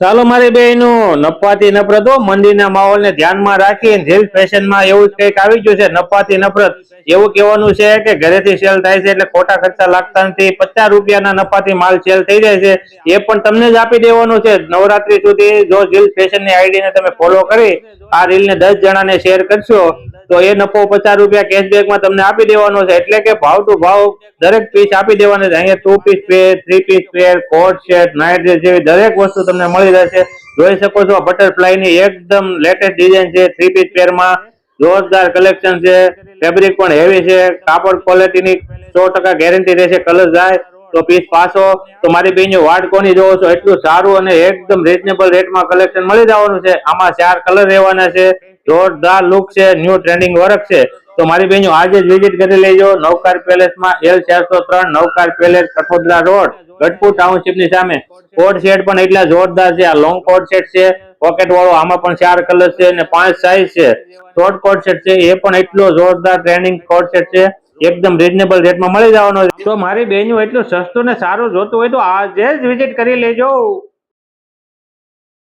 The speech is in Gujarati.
ચાલો મારી બહેનો નફાતી નફરત હો મંદિરના માહોલને ધ્યાનમાં રાખી જેલ ફેશનમાં એવું કંઈક આવી ગયું છે નફાતી નફરત. એવું કહેવાનું છે કે ઘરેથી સેલ થાય છે એટલે ખોટા ખર્ચા લાગતા નથી. પચાસ રૂપિયાના નફાથી માલ સેલ થઈ જાય છે. એ પણ તમને જ આપી દેવાનું છે. નવરાત્રી સુધી જો જીલ ફેશનની આઈડીને તમે ફોલો કરી, આ રીલને દસ જણાને શેર કરશો, તો એ નફો પચાસ રૂપિયા કેશબેકમાં તમને આપી દેવાનો છે. એટલે કે ભાવ ટુ ભાવ દરેક પીસ આપી દેવાના છે. અહીંયા two piece pair three piece pair coord set night dress જેવી દરેક વસ્તુ તમને મળી રહેશે જોઈ શકો છો બટરફ્લાયની એકદમ લેટેસ્ટ ડિઝાઇન છે. થ્રી પીસ પેરમાં જોરદાર કલેક્શન છે. ફેબ્રિક પણ હેવી છે. કાપડ ક્વોલિટીની સો ટકા ગેરંટી રહેશે કલર જાય, તો પીસ પાછો. તો મારી બેન વાટ કોની જોવો છો? એટલું સારું અને એકદમ રિઝનેબલ રેટમાં કલેક્શન મળી જવાનું છે. આમાં ચાર કલર રહેવાના છે. જોરદાર લુક છે. ન્યૂ ટ્રેન્ડિંગ વર્ક છે. તો મારી બહેનો, આજે જ વિઝિટ કરી લેજો. નવકાર પેલેસમાં એલ ચારસો ત્રણ, નવકાર પેલેસ કઠોદરા રોડ, ગઢપુર ટાઉનશીપની સામે. કોડ સેટ પણ એટલા જોરદાર છે. આ લોંગ કોડ સેટ છે. પોકેટ વાળો આમાં પણ ચાર કલર છે અને પાંચ સાઈઝ છે. શોર્ટ કોડ સેટ છે. એ પણ એટલો જોરદાર ટ્રેનિંગ કોડ સેટ છે. એકદમ રીઝનેબલ રેટમાં મળી જવાનો તો મારી બહેનો, એટલું સસ્તું ને સારું જોતું હોય તો આજે જ વિઝિટ કરી લેજો.